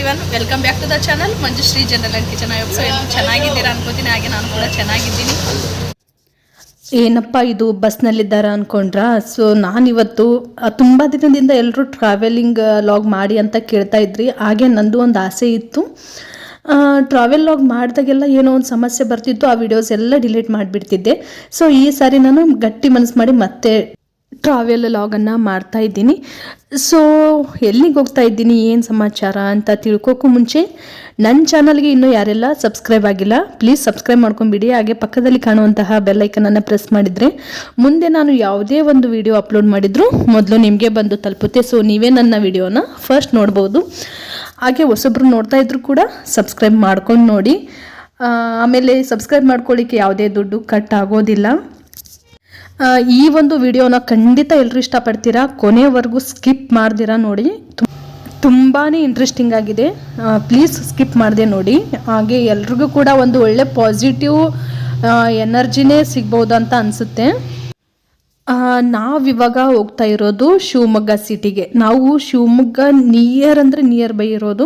Every welcome back to the channel Manjushree general and kitchen so ಎಲ್ಲರೂ ಚೆನ್ನಾಗಿದ್ದೀರಾ ಅನ್ಕೋತೀನಿ. ಹಾಗೆ ನಾನು ಕೂಡ ಚೆನ್ನಾಗಿದ್ದೀನಿ. ಏನಪ್ಪ ಇದು ಬಸ್ನಲ್ಲಿದ್ದಾರ ಅನ್ಕೊಂಡ್ರ? ಸೊ ನಾನಿವತ್ತು ತುಂಬ ದಿನದಿಂದ ಎಲ್ಲರೂ ಟ್ರಾವೆಲಿಂಗ್ ಲಾಗ್ ಮಾಡಿ ಅಂತ ಕೇಳ್ತಾ ಇದ್ರಿ. ಹಾಗೆ ನಂದು ಒಂದು ಆಸೆ ಇತ್ತು. ಟ್ರಾವೆಲ್ ಲಾಗ್ ಮಾಡಿದಾಗೆಲ್ಲ ಏನೋ ಒಂದು ಸಮಸ್ಯೆ ಬರ್ತಿತ್ತು. ಆ ವಿಡಿಯೋಸ್ ಎಲ್ಲ ಡಿಲೀಟ್ ಮಾಡಿಬಿಡ್ತಿದ್ದೆ. ಸೊ ಈ ಸಾರಿ ನಾನು ಗಟ್ಟಿ ಮನಸ್ಸು ಮಾಡಿ ಮತ್ತೆ ಟ್ರಾವೆಲ್ ಲಾಗನ್ನು ಮಾಡ್ತಾ ಇದ್ದೀನಿ. ಸೊ ಎಲ್ಲಿಗೆ ಹೋಗ್ತಾ ಇದ್ದೀನಿ, ಏನು ಸಮಾಚಾರ ಅಂತ ತಿಳ್ಕೋಕ್ಕೂ ಮುಂಚೆ ನನ್ನ ಚಾನಲ್ಗೆ ಇನ್ನೂ ಯಾರೆಲ್ಲ ಸಬ್ಸ್ಕ್ರೈಬ್ ಆಗಿಲ್ಲ, ಪ್ಲೀಸ್ ಸಬ್ಸ್ಕ್ರೈಬ್ ಮಾಡ್ಕೊಂಬಿಡಿ ಹಾಗೆ ಪಕ್ಕದಲ್ಲಿ ಕಾಣುವಂತಹ ಬೆಲ್ಲೈಕನನ್ನು ಪ್ರೆಸ್ ಮಾಡಿದರೆ, ಮುಂದೆ ನಾನು ಯಾವುದೇ ಒಂದು ವಿಡಿಯೋ ಅಪ್ಲೋಡ್ ಮಾಡಿದರೂ ಮೊದಲು ನಿಮಗೆ ಬಂದು ತಲುಪುತ್ತೆ. ಸೊ ನೀವೇ ನನ್ನ ವಿಡಿಯೋನ ಫಸ್ಟ್ ನೋಡ್ಬೋದು. ಹಾಗೆ ಹೊಸೊಬ್ರು ನೋಡ್ತಾ ಇದ್ರು ಕೂಡ ಸಬ್ಸ್ಕ್ರೈಬ್ ಮಾಡ್ಕೊಂಡು ನೋಡಿ. ಆಮೇಲೆ ಸಬ್ಸ್ಕ್ರೈಬ್ ಮಾಡ್ಕೊಳ್ಳಿಕ್ಕೆ ಯಾವುದೇ ದುಡ್ಡು ಕಟ್ ಆಗೋದಿಲ್ಲ. ಈ ಒಂದು ವಿಡಿಯೋನ ಖಂಡಿತ ಎಲ್ಲರೂ ಇಷ್ಟಪಡ್ತೀರಾ? ಕೊನೆವರೆಗೂ ಸ್ಕಿಪ್ ಮಾಡ್ದಿರಾ ನೋಡಿ. ತುಂಬಾ ಇಂಟ್ರೆಸ್ಟಿಂಗ್ ಆಗಿದೆ. ಪ್ಲೀಸ್ ಸ್ಕಿಪ್ ಮಾಡಿದೆ ನೋಡಿ. ಹಾಗೆ ಎಲ್ರಿಗೂ ಕೂಡ ಒಂದು ಒಳ್ಳೆ ಪಾಸಿಟಿವ್ ಎನರ್ಜಿನೇ ಸಿಗ್ಬೋದು ಅಂತ ಅನಿಸುತ್ತೆ. ನಾವಿವಾಗ ಹೋಗ್ತಾ ಇರೋದು ಶಿವಮೊಗ್ಗ ಸಿಟಿಗೆ. ನಾವು ಶಿವಮೊಗ್ಗ ನಿಯರ್ ಅಂದರೆ ನಿಯರ್ ಬೈ ಇರೋದು.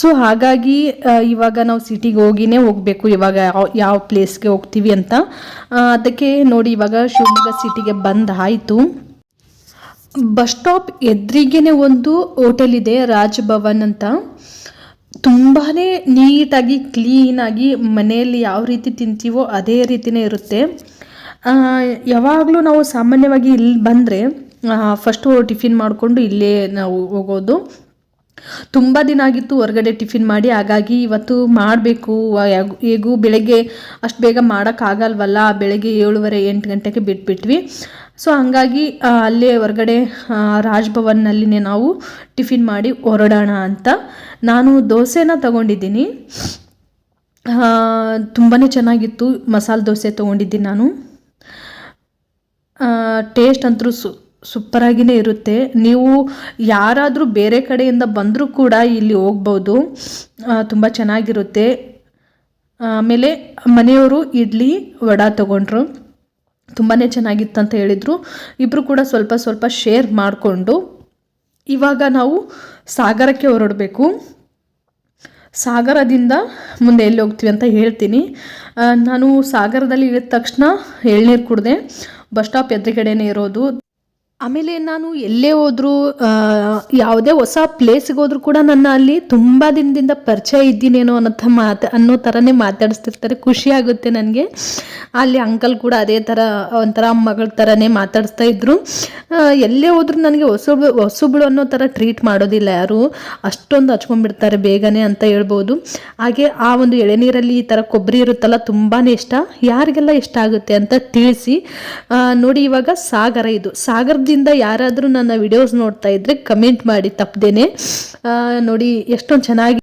ಸೊ ಹಾಗಾಗಿ ಇವಾಗ ನಾವು ಸಿಟಿಗೆ ಹೋಗಿನೇ ಹೋಗಬೇಕು. ಇವಾಗ ಯಾವ ಪ್ಲೇಸ್ಗೆ ಹೋಗ್ತೀವಿ ಅಂತ. ಅದಕ್ಕೆ ನೋಡಿ ಇವಾಗ ಶಿವಮೊಗ್ಗ ಸಿಟಿಗೆ ಬಂದಾಯಿತು ಬಸ್ ಸ್ಟಾಪ್ ಎದುರಿಗೇನೆ ಒಂದು ಹೋಟೆಲ್ ಇದೆ ರಾಜ್ ಭವನ್ ಅಂತ. ತುಂಬಾ ನೀಟಾಗಿ ಕ್ಲೀನಾಗಿ ಮನೆಯಲ್ಲಿ ಯಾವ ರೀತಿ ತಿಂತೀವೋ ಅದೇ ರೀತಿನೇ ಇರುತ್ತೆ. ಯಾವಾಗಲೂ ನಾವು ಸಾಮಾನ್ಯವಾಗಿ ಇಲ್ಲಿ ಬಂದರೆ ಫಸ್ಟು ಟಿಫಿನ್ ಮಾಡಿಕೊಂಡು ಇಲ್ಲೇ ನಾವು ಹೋಗೋದು. ತುಂಬ ದಿನ ಆಗಿತ್ತು ಹೊರಗಡೆ ಟಿಫಿನ್ ಮಾಡಿ, ಹಾಗಾಗಿ ಇವತ್ತು ಮಾಡಬೇಕು. ಹೇಗೂ ಬೆಳಗ್ಗೆ ಅಷ್ಟು ಬೇಗ ಮಾಡೋಕ್ಕಾಗಲ್ವಲ್ಲ ಬೆಳಗ್ಗೆ ಏಳುವರೆ ಎಂಟು ಗಂಟೆಗೆ ಬಿಟ್ಬಿಟ್ವಿ. ಸೊ ಹಂಗಾಗಿ ಅಲ್ಲೇ ಹೊರಗಡೆ ರಾಜ್ಭವನ್ನಲ್ಲಿನೇ ನಾವು ಟಿಫಿನ್ ಮಾಡಿ ಹೊರಡೋಣ ಅಂತ. ನಾನು ದೋಸೆನ ತಗೊಂಡಿದ್ದೀನಿ. ತುಂಬಾ ಚೆನ್ನಾಗಿತ್ತು ಮಸಾಲೆ ದೋಸೆ ತೊಗೊಂಡಿದ್ದೀನಿ ನಾನು. ಟೇಸ್ಟ್ ಅಂತೂ ಸು ಸೂಪರಾಗಿಯೇ ಇರುತ್ತೆ. ನೀವು ಯಾರಾದರೂ ಬೇರೆ ಕಡೆಯಿಂದ ಬಂದರೂ ಕೂಡ ಇಲ್ಲಿ ಹೋಗ್ಬೋದು. ತುಂಬ ಚೆನ್ನಾಗಿರುತ್ತೆ. ಆಮೇಲೆ ಮನೆಯವರು ಇಡ್ಲಿ, ವಡ ತಗೊಂಡ್ರು. ತುಂಬಾ ಚೆನ್ನಾಗಿತ್ತು ಅಂತ ಹೇಳಿದರು. ಇಬ್ಬರು ಕೂಡ ಸ್ವಲ್ಪ ಸ್ವಲ್ಪ ಶೇರ್ ಮಾಡಿಕೊಂಡು ಇವಾಗ ನಾವು ಸಾಗರಕ್ಕೆ ಹೊರಡಬೇಕು. ಸಾಗರದಿಂದ ಮುಂದೆ ಎಲ್ಲಿ ಹೋಗ್ತೀವಿ ಅಂತ ಹೇಳ್ತೀನಿ. ನಾನು ಸಾಗರದಲ್ಲಿ ಇಳಿದ ತಕ್ಷಣ ಎಳ್ನೀರು ಕುಡಿದೆ ಬಸ್ ಸ್ಟಾಪ್ ಎದುರುಗಡೆನೇ ಇರೋದು. ಆಮೇಲೆ ನಾನು ಎಲ್ಲೇ ಹೋದರೂ ಯಾವುದೇ ಹೊಸ ಪ್ಲೇಸಿಗೆ ಹೋದರೂ ಕೂಡ ನನ್ನ ಅಲ್ಲಿ ತುಂಬ ದಿನದಿಂದ ಪರಿಚಯ ಇದ್ದೀನೇನೋ ಅನ್ನೋ ಮಾತು ಅನ್ನೋ ಥರನೇ ಮಾತಾಡಿಸ್ತಿರ್ತಾರೆ. ಖುಷಿಯಾಗುತ್ತೆ ನನಗೆ. ಅಲ್ಲಿ ಅಂಕಲ್ ಕೂಡ ಅದೇ ಥರ ಒಂಥರ ಮಗಳ ಥರನೇ ಮಾತಾಡಿಸ್ತಾ ಇದ್ರು. ಆ, ಎಲ್ಲೇ ಹೋದ್ರು ನನಗೆ ಹೊಸಬಳು ಹೊಸಬಳು ಅನ್ನೋ ಥರ ಟ್ರೀಟ್ ಮಾಡೋದಿಲ್ಲ ಯಾರು. ಅಷ್ಟೊಂದು ಹಚ್ಕೊಂಡ್ಬಿಡ್ತಾರೆ ಬೇಗನೆ ಅಂತ ಹೇಳ್ಬೋದು. ಹಾಗೆ ಆ ಒಂದು ಎಳೆನೀರಲ್ಲಿ ಈ ಥರ ಕೊಬ್ಬರಿ ಇರುತ್ತಲ್ಲ ತುಂಬಾ ಇಷ್ಟ. ಯಾರಿಗೆಲ್ಲ ಇಷ್ಟ ಆಗುತ್ತೆ ಅಂತ ತಿಳಿಸಿ. ನೋಡಿ ಇವಾಗ ಸಾಗರ ಇದು. ಸಾಗರದಿಂದ ಯಾರಾದರೂ ನನ್ನ ವಿಡಿಯೋಸ್ ನೋಡ್ತಾ ಇದ್ರೆ ಕಮೆಂಟ್ ಮಾಡಿ ತಪ್ಪದೇನೆ ನೋಡಿ, ಎಷ್ಟೊಂದು ಚೆನ್ನಾಗಿ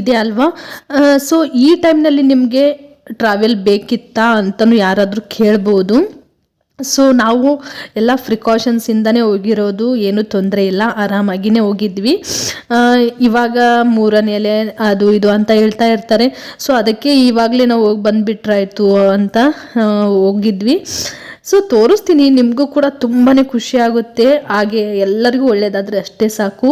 ಇದೆ ಅಲ್ವಾ? ಸೊ ಈ ಟೈಮ್ನಲ್ಲಿ ನಿಮಗೆ ಟ್ರಾವೆಲ್ ಬೇಕಿತ್ತಾ ಅಂತಲೂ ಯಾರಾದರೂ ಕೇಳ್ಬೋದು. ಸೊ ನಾವು ಎಲ್ಲ ಪ್ರಿಕಾಷನ್ಸಿಂದನೇ ಹೋಗಿರೋದು, ಏನೂ ತೊಂದರೆ ಇಲ್ಲ, ಆರಾಮಾಗಿನೇ ಹೋಗಿದ್ವಿ. ಇವಾಗ ಮೂರನೇಲೆ ಅದು ಇದು ಅಂತ ಹೇಳ್ತಾ ಇರ್ತಾರೆ. ಸೊ ಅದಕ್ಕೆ ಇವಾಗಲೇ ನಾವು ಹೋಗಿ ಬಂದುಬಿಟ್ರಾಯ್ತು ಅಂತ ಹೋಗಿದ್ವಿ. ಸೊ ತೋರಿಸ್ತೀನಿ, ನಿಮಗೂ ಕೂಡ ತುಂಬಾ ಖುಷಿ ಆಗುತ್ತೆ. ಹಾಗೆ ಎಲ್ಲರಿಗೂ ಒಳ್ಳೆಯದಾದರೆ ಅಷ್ಟೇ ಸಾಕು.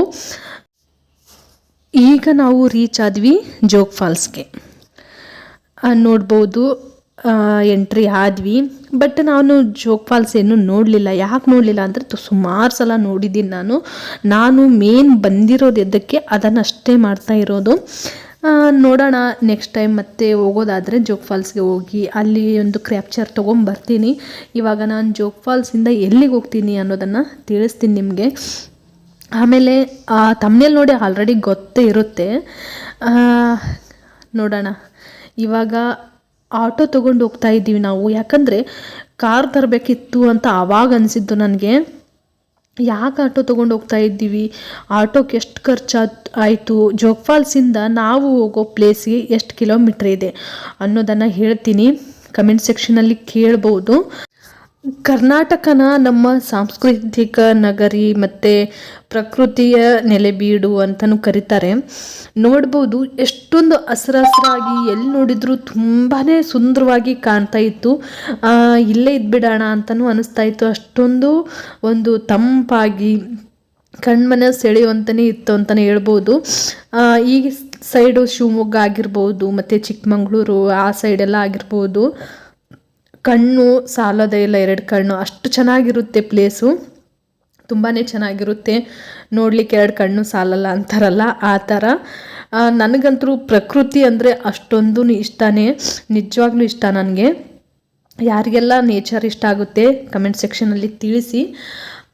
ಈಗ ನಾವು ರೀಚ್ ಆದ್ವಿ ಜೋಗ್ ಫಾಲ್ಸ್ಗೆ. ನೋಡ್ಬೋದು. ಎಂಟ್ರಿ ಆದ್ವಿ. ಬಟ್ ನಾನು ಜೋಗ್ ಫಾಲ್ಸ್ ಏನು ನೋಡಲಿಲ್ಲ. ಯಾಕೆ ನೋಡಲಿಲ್ಲ ಅಂದರೆ ಸುಮಾರು ಸಲ ನೋಡಿದ್ದೀನಿ ನಾನು. ನಾನು ಮೇನ್ ಬಂದಿರೋದು ಎದ್ದಕ್ಕೆ ಅದನ್ನಷ್ಟೇ ಮಾಡ್ತಾ ಇರೋದು. ನೋಡೋಣ ನೆಕ್ಸ್ಟ್ ಟೈಮ್ ಮತ್ತೆ ಹೋಗೋದಾದರೆ ಜೋಗ್ ಫಾಲ್ಸ್ಗೆ ಹೋಗಿ. ಅಲ್ಲಿ ಒಂದು ಕ್ರ್ಯಾಪ್ಚರ್ ತೊಗೊಂಬರ್ತೀನಿ. ಇವಾಗ ನಾನು ಜೋಗ್ ಫಾಲ್ಸಿಂದ ಎಲ್ಲಿಗೆ ಹೋಗ್ತೀನಿ ಅನ್ನೋದನ್ನು ತಿಳಿಸ್ತೀನಿ ನಿಮಗೆ. ಆಮೇಲೆ ತಮ್ಮನೇಲಿ ನೋಡಿ ಆಲ್ರೆಡಿ ಗೊತ್ತೇ ಇರುತ್ತೆ. ನೋಡೋಣ. ಇವಾಗ ಆಟೋ ತೊಗೊಂಡು ಹೋಗ್ತಾ ಇದ್ದೀವಿ ನಾವು. ಯಾಕಂದರೆ ಕಾರ್ ತರಬೇಕಿತ್ತು ಅಂತ ಆವಾಗ ಅನಿಸಿದ್ದು ನನಗೆ. ಯಾಕೆ ಆಟೋ ತೊಗೊಂಡು ಹೋಗ್ತಾ ಇದ್ದೀವಿ? ಆಟೋಕ್ಕೆ ಎಷ್ಟು ಖರ್ಚು ಆಯಿತು ಜೋಗ್ ಫಾಲ್ಸಿಂದ ನಾವು ಹೋಗೋ ಪ್ಲೇಸ್ಗೆ ಎಷ್ಟು ಕಿಲೋಮೀಟ್ರ್ ಇದೆ ಅನ್ನೋದನ್ನು ಹೇಳ್ತೀನಿ. ಕಮೆಂಟ್ ಸೆಕ್ಷನಲ್ಲಿ ಕೇಳ್ಬೋದು. ಕರ್ನಾಟಕನ ನಮ್ಮ ಸಾಂಸ್ಕೃತಿಕ ನಗರಿ ಮತ್ತು ಪ್ರಕೃತಿಯ ನೆಲೆಬೀಡು ಅಂತಲೂ ಕರೀತಾರೆ. ನೋಡ್ಬೋದು ಎಷ್ಟೊಂದು ಹಸ್ರಸ್ರಾಗಿ ಎಲ್ಲಿ ನೋಡಿದ್ರು ತುಂಬಾ ಸುಂದರವಾಗಿ ಕಾಣ್ತಾ ಇತ್ತು. ಇಲ್ಲೇ ಇದ್ಬಿಡೋಣ ಅಂತಲೂ ಅನಿಸ್ತಾ ಇತ್ತು. ಅಷ್ಟೊಂದು ಒಂದು ತಂಪಾಗಿ ಕಣ್ಮನ ಸೆಳೆಯುವಂತನೇ ಇತ್ತು ಅಂತಲೇ ಹೇಳ್ಬೋದು. ಈ ಸೈಡು ಶಿವಮೊಗ್ಗ ಆಗಿರ್ಬೋದು, ಮತ್ತು ಚಿಕ್ಕಮಂಗ್ಳೂರು, ಆ ಸೈಡೆಲ್ಲ ಆಗಿರ್ಬೋದು. ಕಣ್ಣು ಸಾಲೋದೇ ಇಲ್ಲ, ಎರಡು ಕಣ್ಣು. ಅಷ್ಟು ಚೆನ್ನಾಗಿರುತ್ತೆ ಪ್ಲೇಸು ತುಂಬಾ ಚೆನ್ನಾಗಿರುತ್ತೆ. ನೋಡಲಿಕ್ಕೆ ಎರಡು ಕಣ್ಣು ಸಾಲಲ್ಲ ಅಂತಾರಲ್ಲ, ಆ ಥರ. ನನಗಂತೂ ಪ್ರಕೃತಿ ಅಂದರೆ ಅಷ್ಟೊಂದು ಇಷ್ಟನೇ. ನಿಜವಾಗ್ಲೂ ಇಷ್ಟ ನನಗೆ. ಯಾರಿಗೆಲ್ಲ ನೇಚರ್ ಇಷ್ಟ ಆಗುತ್ತೆ ಕಮೆಂಟ್ ಸೆಕ್ಷನಲ್ಲಿ ತಿಳಿಸಿ.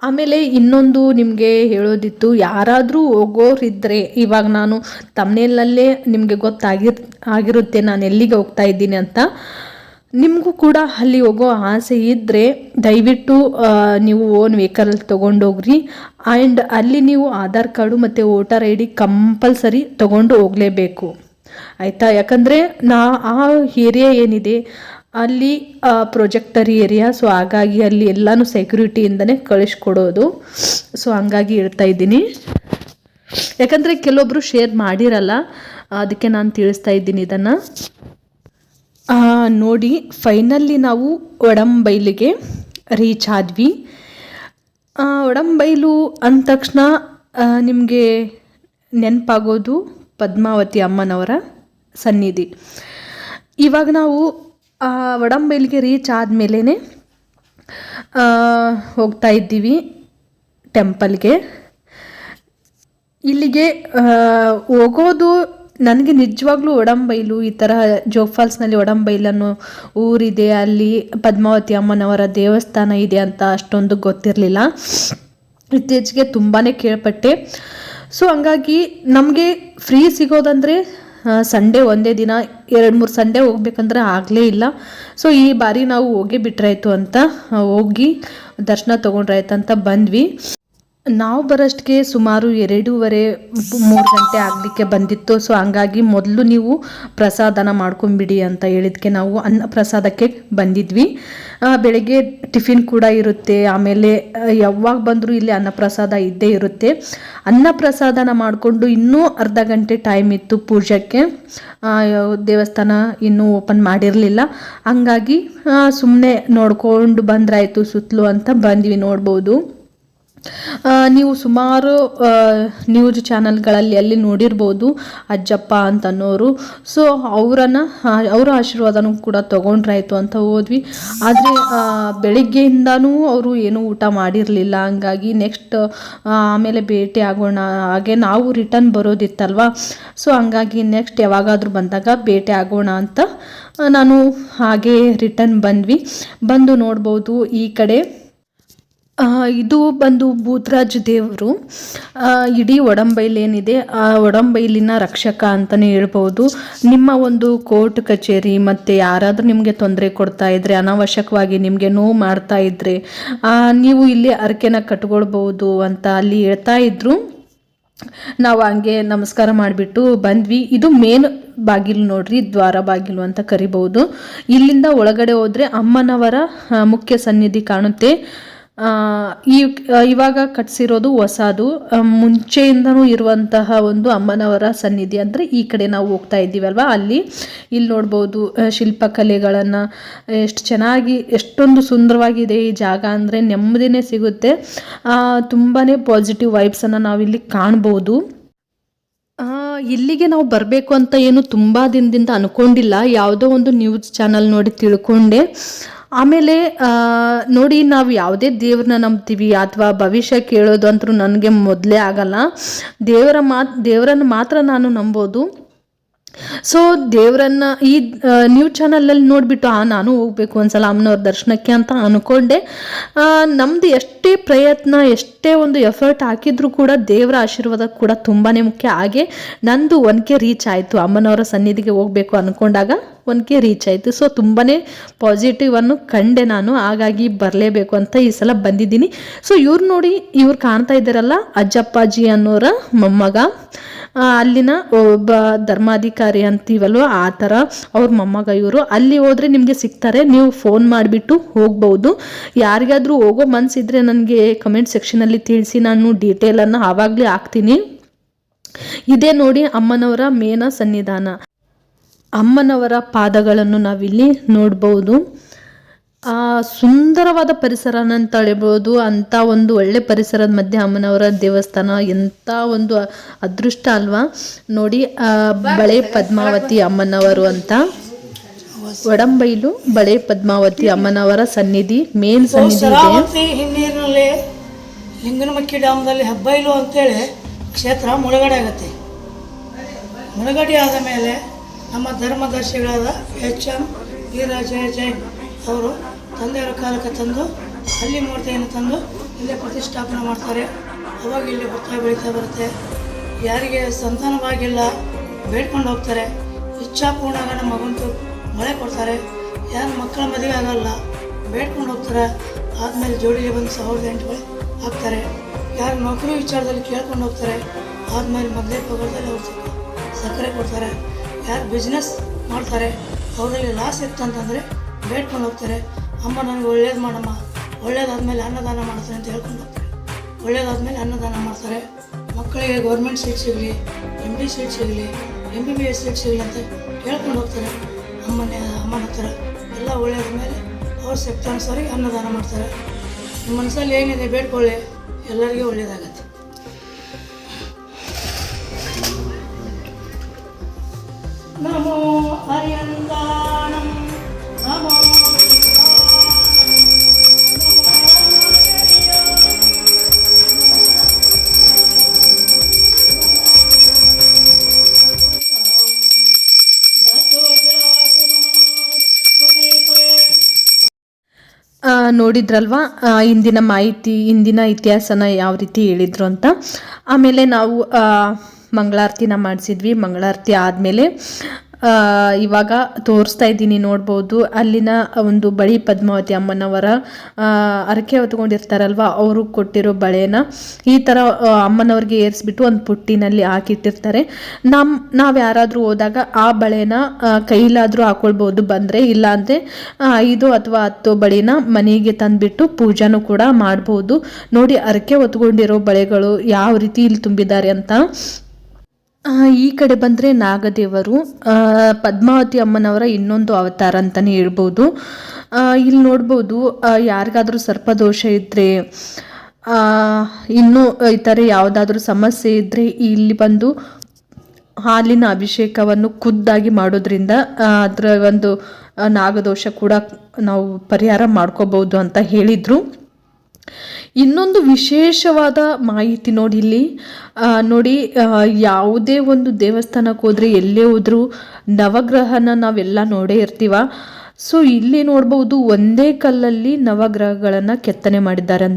ಆಮೇಲೆ ಇನ್ನೊಂದು ನಿಮಗೆ ಹೇಳೋದಿತ್ತು, ಯಾರಾದರೂ ಹೋಗೋರಿದ್ದರೆ ಇವಾಗ ನಾನು ತಮ್ಮನೇಲಲ್ಲೇ ನಿಮಗೆ ಗೊತ್ತಾಗಿರ್, ಆಗಿರುತ್ತೆ. ನಾನು ಎಲ್ಲಿಗೆ ಹೋಗ್ತಾ ಇದ್ದೀನಿ ಅಂತ. ನಿಮಗೂ ಕೂಡ ಅಲ್ಲಿ ಹೋಗೋ ಆಸೆ ಇದ್ದರೆ ದಯವಿಟ್ಟು ನೀವು ಓನ್ ವೆಹಿಕಲ್ ತೊಗೊಂಡೋಗ್ರಿ. ಆ್ಯಂಡ್ ಅಲ್ಲಿ ನೀವು ಆಧಾರ್ ಕಾರ್ಡು ಮತ್ತು ವೋಟರ್ ಐ ಡಿ ಕಂಪಲ್ಸರಿ ತೊಗೊಂಡು ಹೋಗಲೇಬೇಕು. ಆಯಿತಾ? ಯಾಕಂದರೆ ನಾ, ಆ ಏರಿಯಾ ಏನಿದೆ, ಅಲ್ಲಿ ಪ್ರೊಜೆಕ್ಟರ್ ಏರಿಯಾ ಸೊ ಹಾಗಾಗಿ ಅಲ್ಲಿ ಎಲ್ಲನೂ ಸೆಕ್ಯೂರಿಟಿಯಿಂದನೇ ಕಳಿಸ್ಕೊಡೋದು. ಸೊ ಹಂಗಾಗಿ ಹೇಳ್ತಾ ಇದ್ದೀನಿ. ಯಾಕಂದರೆ ಕೆಲವೊಬ್ಬರು ಶೇರ್ ಮಾಡಿರಲ್ಲ, ಅದಕ್ಕೆ ನಾನು ತಿಳಿಸ್ತಾ ಇದ್ದೀನಿ ಇದನ್ನು. ನೋಡಿ ಫೈನಲ್ಲಿ ನಾವು ಒಡಂಬೈಲಿಗೆ ರೀಚ್ ಆದ್ವಿ. ಒಡಂಬೈಲು ಅಂದ ತಕ್ಷಣ ನಿಮಗೆ ನೆನಪಾಗೋದು ಪದ್ಮಾವತಿ ಅಮ್ಮನವರ ಸನ್ನಿಧಿ. ಇವಾಗ ನಾವು ಒಡಂಬೈಲಿಗೆ ರೀಚ್ ಆದಮೇಲೆ ಹೋಗ್ತಾ ಇದ್ದೀವಿ ಟೆಂಪಲ್ಗೆ ಇಲ್ಲಿಗೆ ಹೋಗೋದು ನನಗೆ ನಿಜವಾಗ್ಲೂ ಒಡಂಬೈಲು ಈ ಥರ ಜೋಗ್ ಫಾಲ್ಸ್ನಲ್ಲಿ ಒಡಂಬೈಲನ್ನು ಊರಿದೆ, ಅಲ್ಲಿ ಪದ್ಮಾವತಿ ಅಮ್ಮನವರ ದೇವಸ್ಥಾನ ಇದೆ ಅಂತ ಅಷ್ಟೊಂದು ಗೊತ್ತಿರಲಿಲ್ಲ. ಇತ್ತೀಚೆಗೆ ತುಂಬಾ ಕೇಳ್ಪಟ್ಟೆ. ಸೊ, ಹಂಗಾಗಿ ನಮಗೆ ಫ್ರೀ ಸಿಗೋದಂದರೆ ಸಂಡೇ ಒಂದೇ ದಿನ, ಎರಡು ಮೂರು ಸಂಡೇ ಹೋಗ್ಬೇಕಂದ್ರೆ ಆಗಲೇ ಇಲ್ಲ. ಸೊ, ಈ ಬಾರಿ ನಾವು ಹೋಗೇ ಬಿಟ್ರಾಯ್ತು ಅಂತ ಹೋಗಿ ದರ್ಶನ ತೊಗೊಂಡ್ರಾಯ್ತು ಅಂತ ಬಂದ್ವಿ. ನಾವು ಬರೋಷ್ಟಕ್ಕೆ ಸುಮಾರು ಎರಡೂವರೆ, ಮೂರು ಗಂಟೆ ಆಗಲಿಕ್ಕೆ ಬಂದಿತ್ತು. ಸೊ ಹಂಗಾಗಿ ಮೊದಲು ನೀವು ಪ್ರಸಾದನ ಮಾಡ್ಕೊಂಬಿಡಿ ಅಂತ ಹೇಳಿದ್ಕೆ ನಾವು ಅನ್ನ ಪ್ರಸಾದಕ್ಕೆ ಬಂದಿದ್ವಿ ಬೆಳಗ್ಗೆ ಟಿಫಿನ್ ಕೂಡ ಇರುತ್ತೆ. ಆಮೇಲೆ ಯಾವಾಗ ಬಂದರೂ ಇಲ್ಲಿ ಅನ್ನಪ್ರಸಾದ ಇದ್ದೇ ಇರುತ್ತೆ. ಅನ್ನಪ್ರಸಾದನ ಮಾಡಿಕೊಂಡು ಇನ್ನೂ ಅರ್ಧ ಗಂಟೆ ಟೈಮ್ ಇತ್ತು ಪೂಜೆಗೆ ದೇವಸ್ಥಾನ ಇನ್ನೂ ಓಪನ್ ಮಾಡಿರಲಿಲ್ಲ. ಹಂಗಾಗಿ ಸುಮ್ಮನೆ ನೋಡ್ಕೊಂಡು ಬಂದ್ರಾಯಿತು ಸುತ್ತಲೂ ಅಂತ ಬಂದ್ವಿ ನೋಡ್ಬೋದು. ನೀವು ಸುಮಾರು ನ್ಯೂಸ್ ಚಾನಲ್ಗಳಲ್ಲಿ ಅಲ್ಲಿ ನೋಡಿರ್ಬೋದು ಅಜ್ಜಪ್ಪ ಅಂತ ಅನ್ನೋರು ಸೊ ಅವರನ್ನು ಅವರ ಆಶೀರ್ವಾದನೂ ಕೂಡ ತೊಗೊಂಡ್ರಾಯ್ತು ಅಂತ ಹೋದ್ವಿ. ಆದರೆ ಬೆಳಿಗ್ಗೆಯಿಂದನೂ ಅವರು ಏನೂ ಊಟ ಮಾಡಿರಲಿಲ್ಲ. ಹಂಗಾಗಿ ನೆಕ್ಸ್ಟ್ ಆಮೇಲೆ ಭೇಟಿ ಆಗೋಣ, ಹಾಗೆ ನಾವು ರಿಟರ್ನ್ ಬರೋದಿತ್ತಲ್ವ? ಸೊ ಹಂಗಾಗಿ ನೆಕ್ಸ್ಟ್ ಯಾವಾಗಾದರೂ ಬಂದಾಗ ಭೇಟಿ ಆಗೋಣ ಅಂತ ನಾನು ಹಾಗೆ ರಿಟರ್ನ್ ಬಂದ್ವಿ. ಬಂದು ನೋಡ್ಬೋದು ಈ ಕಡೆ. ಇದು ಬಂದು ಭೂತರಾಜ್ ದೇವರು. ಇಡೀ ಒಡಂಬೈಲ್ ಏನಿದೆ, ಆ ಒಡಂಬೈಲಿನ ರಕ್ಷಕ ಅಂತಲೇ ಹೇಳ್ಬೋದು. ನಿಮ್ಮ ಒಂದು ಕೋರ್ಟ್ ಕಚೇರಿ ಮತ್ತು ಯಾರಾದರೂ ನಿಮಗೆ ತೊಂದರೆ ಕೊಡ್ತಾ ಇದ್ದರೆ ಅನಾವಶ್ಯಕವಾಗಿ ನಿಮಗೆ ನೋವು ಮಾಡ್ತಾ ಇದ್ದರೆ ನೀವು ಇಲ್ಲಿ ಅರಕೆನ ಕಟ್ಕೊಳ್ಬೋದು ಅಂತ ಅಲ್ಲಿ ಹೇಳ್ತಾ ಇದ್ರು. ನಾವು ಹಂಗೆ ನಮಸ್ಕಾರ ಮಾಡಿಬಿಟ್ಟು ಬಂದ್ವಿ. ಇದು ಮೇನ್ ಬಾಗಿಲು ನೋಡ್ರಿ, ದ್ವಾರ ಬಾಗಿಲು ಅಂತ ಕರಿಬಹುದು. ಇಲ್ಲಿಂದ ಒಳಗಡೆ ಹೋದ್ರೆ ಅಮ್ಮನವರ ಮುಖ್ಯ ಸನ್ನಿಧಿ ಕಾಣುತ್ತೆ. ಈ ಇವಾಗ ಕಟ್ಸಿರೋದು ಹೊಸದು. ಮುಂಚೆಯಿಂದನೂ ಇರುವಂತಹ ಒಂದು ಅಮ್ಮನವರ ಸನ್ನಿಧಿ ಅಂದರೆ ಈ ಕಡೆ ನಾವು ಹೋಗ್ತಾ ಇದ್ದೀವಲ್ವ ಅಲ್ಲಿ ಇಲ್ಲಿ ನೋಡ್ಬೋದು ಶಿಲ್ಪಕಲೆಗಳನ್ನು ಎಷ್ಟು ಚೆನ್ನಾಗಿ, ಎಷ್ಟೊಂದು ಸುಂದರವಾಗಿದೆ ಈ ಜಾಗ ಅಂದರೆ ನೆಮ್ಮದಿನೇ ಸಿಗುತ್ತೆ. ತುಂಬಾ ಪಾಸಿಟಿವ್ ವೈಬ್ಸನ್ನು ನಾವಿಲ್ಲಿ ಕಾಣ್ಬೋದು. ಇಲ್ಲಿಗೆ ನಾವು ಬರಬೇಕು ಅಂತ ಏನು ತುಂಬ ದಿನದಿಂದ ಅನ್ಕೊಂಡಿಲ್ಲ. ಯಾವುದೋ ಒಂದು ನ್ಯೂಸ್ ಚಾನಲ್ ನೋಡಿ ತಿಳ್ಕೊಂಡೆ. ಆಮೇಲೆ ನೋಡಿ ನಾವು ಯಾವುದೇ ದೇವ್ರನ್ನ ನಂಬ್ತೀವಿ ಅಥವಾ ಭವಿಷ್ಯ ಕೇಳೋದು ಅಂತೂ ನನಗೆ ಮೊದಲೇ ಆಗಲ್ಲ. ದೇವರ ಮಾತು, ದೇವರನ್ನು ಮಾತ್ರ ನಾನು ನಂಬೋದು. ಸೊ ದೇವರನ್ನ ಈ ನ್ಯೂಸ್ ಚಾನಲಲ್ಲಿ ನೋಡಿಬಿಟ್ಟು ಆ ನಾನು ಹೋಗ್ಬೇಕು ಒಂದ್ಸಲ ಅಮ್ಮನವ್ರ ದರ್ಶನಕ್ಕೆ ಅಂತ ಅಂದ್ಕೊಂಡೆ ಆ, ನಮ್ದು ಎಷ್ಟೇ ಪ್ರಯತ್ನ ಎಷ್ಟೇ ಒಂದು ಎಫರ್ಟ್ ಹಾಕಿದ್ರು ಕೂಡ ದೇವರ ಆಶೀರ್ವಾದ ಕೂಡ ತುಂಬಾ ಮುಖ್ಯ. ಹಾಗೆ ನಂದು ಒನ್ಕೆ ರೀಚ್ ಆಯಿತು. ಅಮ್ಮನವರ ಸನ್ನಿಧಿಗೆ ಹೋಗಬೇಕು ಅಂದ್ಕೊಂಡಾಗ ಒನ್ಕೆ ರೀಚ್ ಆಯಿತು. ಸೊ ತುಂಬಾ ಪಾಸಿಟಿವ್ ಅನ್ನು ಕಂಡೆ ನಾನು. ಹಾಗಾಗಿ ಬರಲೇಬೇಕು ಅಂತ ಈ ಸಲ ಬಂದಿದ್ದೀನಿ. ಸೊ ಇವ್ರು ನೋಡಿ ಇವ್ರು ಕಾಣ್ತಾ ಇದ್ದಾರಲ್ಲ ಅಜ್ಜಪ್ಪಾಜಿ ಅನ್ನೋರ ಮೊಮ್ಮಗ. ಅಲ್ಲಿನ ಒಬ್ಬ ಧರ್ಮಾಧಿಕಾರಿ ಅಂತೀವಲ್ವ, ಆ ಥರ ಅವ್ರ ಮೊಮ್ಮಗ ಇವರು ಅಲ್ಲಿ ಹೋದರೆ ನಿಮಗೆ ಸಿಗ್ತಾರೆ, ನೀವು ಫೋನ್ ಮಾಡಿಬಿಟ್ಟು ಹೋಗ್ಬೋದು. ಯಾರಿಗಾದರೂ ಹೋಗೋ ಮನಸ್ಸಿದ್ರೆ ನನಗೆ ಕಮೆಂಟ್ ಸೆಕ್ಷನಲ್ಲಿ ತಿಳಿಸಿ, ನಾನು ಡೀಟೇಲನ್ನು ಆವಾಗಲೇ ಹಾಕ್ತೀನಿ. ಇದೇ ನೋಡಿ ಅಮ್ಮನವರ ಮೇನ ಸನ್ನಿಧಾನ. ಅಮ್ಮನವರ ಪಾದಗಳನ್ನು ನಾವಿಲ್ಲಿ ನೋಡ್ಬೋದು. ಆ ಸುಂದರವಾದ ಪರಿಸರ ಅಂತ ಹೇಳ್ಬೋದು ಅಂಥ ಒಂದು ಒಳ್ಳೆ ಪರಿಸರದ ಮಧ್ಯೆ ಅಮ್ಮನವರ ದೇವಸ್ಥಾನ ಎಂಥ ಒಂದು ಅದೃಷ್ಟ ಅಲ್ವಾ? ನೋಡಿ ಆ, ಬಳೆ ಪದ್ಮಾವತಿ ಅಮ್ಮನವರು ಅಂತ. ಒಡಂಬೈಲು ಬಳೆ ಪದ್ಮಾವತಿ ಅಮ್ಮನವರ ಸನ್ನಿಧಿ ಮೇನ್ ಸನ್ನಿಧಿ ಇದೆ. ಹಿನ್ನೀರಿನಲ್ಲಿ ಲಿಂಗನಮಕ್ಕಿ ಡ್ಯಾಮ್ನಲ್ಲಿ ಹೆಬ್ಬೈಲು ಅಂತೇಳಿ ಕ್ಷೇತ್ರ ಮುಳುಗಡೆ ಆಗುತ್ತೆ. ಮುಳುಗಡೆ ಆದ ಮೇಲೆ ನಮ್ಮ ಧರ್ಮದರ್ಶಿಗಳಾದ ಎಚ್ ಎಂ ಜೈನ್ ಅವರು ತಂದೆಯವರ ಕಾಲಕ್ಕೆ ತಂದು ಅಲ್ಲಿ ಮೂರ್ತಿಯನ್ನು ತಂದು ಇಲ್ಲೇ ಪ್ರತಿಷ್ಠಾಪನೆ ಮಾಡ್ತಾರೆ. ಅವಾಗ ಇಲ್ಲಿ ಬರ್ತಾ ಬೆಳೀತಾ ಬರುತ್ತೆ. ಯಾರಿಗೆ ಸಂತಾನವಾಗಿಲ್ಲ, ಬೇಡ್ಕೊಂಡು ಹೋಗ್ತಾರೆ. ಇಚ್ಛಾಪೂರ್ಣ ನಮ್ಮ ಮಗಂತೂ ಮಳೆ ಕೊಡ್ತಾರೆ. ಯಾರು ಮಕ್ಕಳ ಮದುವೆ ಆಗೋಲ್ಲ, ಬೇಡ್ಕೊಂಡು ಹೋಗ್ತಾರೆ. ಆದಮೇಲೆ ಜೋಡಿಗೆ ಬಂದು ಸಾವಿರದ ಎಂಟು ಹಾಕ್ತಾರೆ. ಯಾರು ನೌಕರಿ ವಿಚಾರದಲ್ಲಿ ಕೇಳ್ಕೊಂಡು ಹೋಗ್ತಾರೆ, ಆದಮೇಲೆ ಮೊದಲೇ ಪಗಡದಲ್ಲಿ ಅವ್ರು ಸಿಕ್ಕ ಸಕ್ಕರೆ ಕೊಡ್ತಾರೆ. ಯಾರು ಬಿಸ್ನೆಸ್ ಮಾಡ್ತಾರೆ, ಅವರಲ್ಲಿ ಲಾಸ್ ಇತ್ತಂತಂದರೆ ಬೇಡ್ಕೊಂಡು ಹೋಗ್ತಾರೆ. ಅಮ್ಮ ನನಗೆ ಒಳ್ಳೇದು ಮಾಡಮ್ಮ. ಒಳ್ಳೇದಾದ್ಮೇಲೆ ಅನ್ನದಾನ ಮಾಡ್ತಾರೆ ಅಂತ ಹೇಳ್ಕೊಂಡು ಹೋಗ್ತಾರೆ. ಒಳ್ಳೇದಾದ್ಮೇಲೆ ಅನ್ನದಾನ ಮಾಡ್ತಾರೆ ಮಕ್ಕಳಿಗೆ ಗೌರ್ಮೆಂಟ್ ಸೀಟ್ ಸಿಗಲಿ ಎಂ ಬಿ ಸೀಟ್ ಸಿಗಲಿ M B B S seat ಸಿಗಲಿ ಅಂತ ಹೇಳ್ಕೊಂಡು ಹೋಗ್ತಾರೆ. ಅಮ್ಮನೇ, ಅಮ್ಮನ ಹತ್ರ. ಎಲ್ಲ ಒಳ್ಳೇದ ಮೇಲೆ ಅವ್ರ ಶಕ್ತಾನುಸಾರಿ ಅನ್ನದಾನ ಮಾಡ್ತಾರೆ. ನಿಮ್ಮ ಮನಸ್ಸಲ್ಲಿ ಏನಿದೆ, ಬೇಡ್ಕೊಳ್ಳಿ. ಎಲ್ಲರಿಗೂ ಒಳ್ಳೇದಾಗತ್ತೆ. ನೋಡಿದ್ರಲ್ವಾ? ಇಂದಿನ ಮಾಹಿತಿ, ಇಂದಿನ ಇತಿಹಾಸನ ಯಾವ ರೀತಿ ಹೇಳಿದ್ರು ಅಂತ. ಆಮೇಲೆ ನಾವು ಮಂಗಳಾರತಿನ ಮಾಡಿಸಿದ್ವಿ. ಮಂಗಳಾರತಿ ಆದಮೇಲೆ ಇವಾಗ ತೋರಿಸ್ತಾ ಇದ್ದೀನಿ, ನೋಡ್ಬೋದು. ಅಲ್ಲಿನ ಒಂದು ಬಳಿ ಪದ್ಮಾವತಿ ಅಮ್ಮನವರ ಹರಕೆ ಹೊತ್ಕೊಂಡಿರ್ತಾರಲ್ವ, ಅವರು ಕೊಟ್ಟಿರೋ ಬಳೆನ. ಈ ಥರ ಅಮ್ಮನವ್ರಿಗೆ ಏರಿಸ್ಬಿಟ್ಟು ಒಂದು ಪುಟ್ಟಿನಲ್ಲಿ ಹಾಕಿಟ್ಟಿರ್ತಾರೆ. ನಮ್ಮ ನಾವು ಯಾರಾದರೂ ಹೋದಾಗ ಆ ಬಳೆನ ಕೈಲಾದರೂ ಹಾಕೊಳ್ಬೋದು ಬಂದರೆ. ಇಲ್ಲಾಂದರೆ ಐದು ಅಥವಾ ಹತ್ತು ಬಳಿನ ಮನೆಗೆ ತಂದುಬಿಟ್ಟು ಪೂಜಾನು ಕೂಡ ಮಾಡ್ಬೋದು. ನೋಡಿ, ಹರಕೆ ಹೊತ್ಕೊಂಡಿರೋ ಬಳೆಗಳು ಯಾವ ರೀತಿ ಇಲ್ಲಿ ತುಂಬಿದ್ದಾರೆ ಅಂತ. ಈ ಕಡೆ ಬಂದರೆ ನಾಗದೇವರು ಪದ್ಮಾವತಿ ಅಮ್ಮನವರ ಇನ್ನೊಂದು ಅವತಾರ ಅಂತಲೇ ಹೇಳ್ಬೋದು. ಇಲ್ಲಿ ನೋಡ್ಬೋದು ಯಾರಿಗಾದರೂ ಸರ್ಪದೋಷ ಇದ್ದರೆ ಇನ್ನೂ ಈ ಥರ ಯಾವುದಾದ್ರೂ ಸಮಸ್ಯೆ ಇದ್ದರೆ ಇಲ್ಲಿ ಬಂದು ಹಾಲಿನ ಅಭಿಷೇಕವನ್ನು ಖುದ್ದಾಗಿ ಮಾಡೋದ್ರಿಂದ ಅದರ ಒಂದು ನಾಗದೋಷ ಕೂಡ ನಾವು ಪರಿಹಾರ ಮಾಡ್ಕೋಬಹುದು ಅಂತ ಹೇಳಿದರು. ಇನ್ನೊಂದು ವಿಶೇಷವಾದ ಮಾಹಿತಿ ನೋಡಿ ಇಲ್ಲಿ. ನೋಡಿ ಯಾವುದೇ ಒಂದು ದೇವಸ್ಥಾನಕ್ಕೆ ಹೋದರೆ ಎಲ್ಲೇ ಹೋದರೂ ನವಗ್ರಹನ ನಾವೆಲ್ಲ ನೋಡೇ ಇರ್ತೀವ. ಸೊ ಇಲ್ಲಿ ನೋಡ್ಬೋದು ಒಂದೇ ಕಲ್ಲಲ್ಲಿ ನವಗ್ರಹಗಳನ್ನು ಕೆತ್ತನೆ ಮಾಡಿದ್ದಾರೆ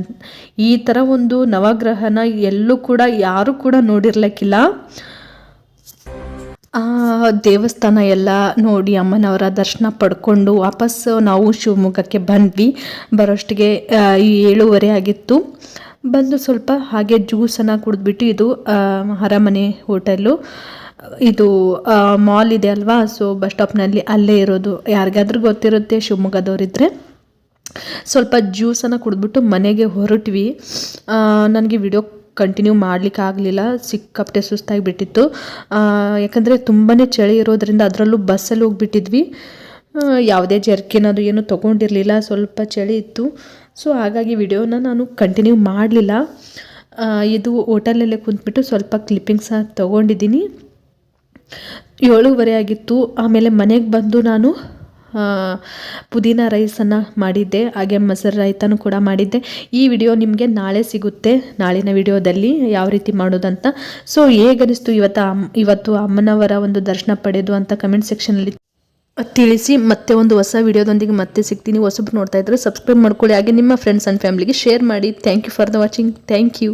ಈ ಥರ ಒಂದು ನವಗ್ರಹನ ಎಲ್ಲೂ ಕೂಡ ಯಾರೂ ಕೂಡ ನೋಡಿರ್ಲಿಕ್ಕಿಲ್ಲ. ಆ ದೇವಸ್ಥಾನ ಎಲ್ಲ ನೋಡಿ ಅಮ್ಮನವರ ದರ್ಶನ ಪಡ್ಕೊಂಡು ವಾಪಸ್ ನಾವು ಶಿವಮೊಗ್ಗಕ್ಕೆ ಬಂದ್ವಿ. ಬರೋಷ್ಟಿಗೆ ಏಳುವರೆ ಆಗಿತ್ತು. ಬಂದು ಸ್ವಲ್ಪ ಹಾಗೆ ಜ್ಯೂಸನ್ನು ಕುಡಿದ್ಬಿಟ್ಟು ಇದು ಅರಮನೆ ಹೋಟೆಲು ಇದು ಮಾಲ್ ಇದೆ ಅಲ್ವಾ? ಸೊ, ಬಸ್ ಸ್ಟಾಪ್ನಲ್ಲಿ ಅಲ್ಲೇ ಇರೋದು. ಯಾರಿಗಾದ್ರೂ ಗೊತ್ತಿರುತ್ತೆ ಶಿವಮೊಗ್ಗದವರಿದ್ದರೆ ಸ್ವಲ್ಪ ಜ್ಯೂಸನ್ನು ಕುಡಿದ್ಬಿಟ್ಟು ಮನೆಗೆ ಹೊರಟ್ವಿ. ನನಗೆ ವಿಡಿಯೋ ಕಂಟಿನ್ಯೂ ಮಾಡಲಿಕ್ಕೆ ಆಗಲಿಲ್ಲ, ಸಿಕ್ಕಾಪಟ್ಟೆ ಸುಸ್ತಾಗಿ ಬಿಟ್ಟಿತ್ತು. ಯಾಕಂದರೆ ತುಂಬಾ ಚಳಿ ಇರೋದ್ರಿಂದ ಅದರಲ್ಲೂ ಬಸ್ಸಲ್ಲಿ ಹೋಗ್ಬಿಟ್ಟಿದ್ವಿ. ಯಾವುದೇ ಜರ್ಕಿನ್ ಅದು ಏನು ತೊಗೊಂಡಿರಲಿಲ್ಲ, ಸ್ವಲ್ಪ ಚಳಿ ಇತ್ತು. ಸೊ ಹಾಗಾಗಿ ವಿಡಿಯೋನ ನಾನು ಕಂಟಿನ್ಯೂ ಮಾಡಲಿಲ್ಲ. ಇದು ಹೋಟೆಲಲ್ಲೇ ಕುಂತ್ಬಿಟ್ಟು ಸ್ವಲ್ಪ ಕ್ಲಿಪ್ಪಿಂಗ್ಸ ತೊಗೊಂಡಿದ್ದೀನಿ. ಏಳುವರೆ ಆಗಿತ್ತು, ಆಮೇಲೆ ಮನೆಗೆ ಬಂದು ನಾನು ಪುದೀನ ರೈಸನ್ನು ಮಾಡಿದ್ದೆ, ಹಾಗೆ ಮೊಸರು ರೈತನೂ ಕೂಡ ಮಾಡಿದ್ದೆ. ಈ ವಿಡಿಯೋ ನಿಮಗೆ ನಾಳೆ ಸಿಗುತ್ತೆ. ನಾಳಿನ ವಿಡಿಯೋದಲ್ಲಿ ಯಾವ ರೀತಿ ಮಾಡೋದಂತ. ಸೊ ಹೇಗನಿಸ್ತು ಇವತ್ತು ಇವತ್ತು ಅಮ್ಮನವರ ಒಂದು ದರ್ಶನ ಪಡೆದು ಅಂತ ಕಮೆಂಟ್ ಸೆಕ್ಷನಲ್ಲಿ ತಿಳಿಸಿ. ಮತ್ತೆ ಒಂದು ಹೊಸ ವಿಡಿಯೋದೊಂದಿಗೆ ಮತ್ತೆ ಸಿಗ್ತೀನಿ. ಹೊಸಬ್ರು ನೋಡ್ತಾ ಇದ್ರೆ ಸಬ್ಸ್ಕ್ರೈಬ್ ಮಾಡ್ಕೊಳ್ಳಿ. ಹಾಗೆ ನಿಮ್ಮ ಫ್ರೆಂಡ್ಸ್ ಆ್ಯಂಡ್ ಫ್ಯಾಮಿಲಿಗೆ ಶೇರ್ ಮಾಡಿ. Thank you for the watching thank you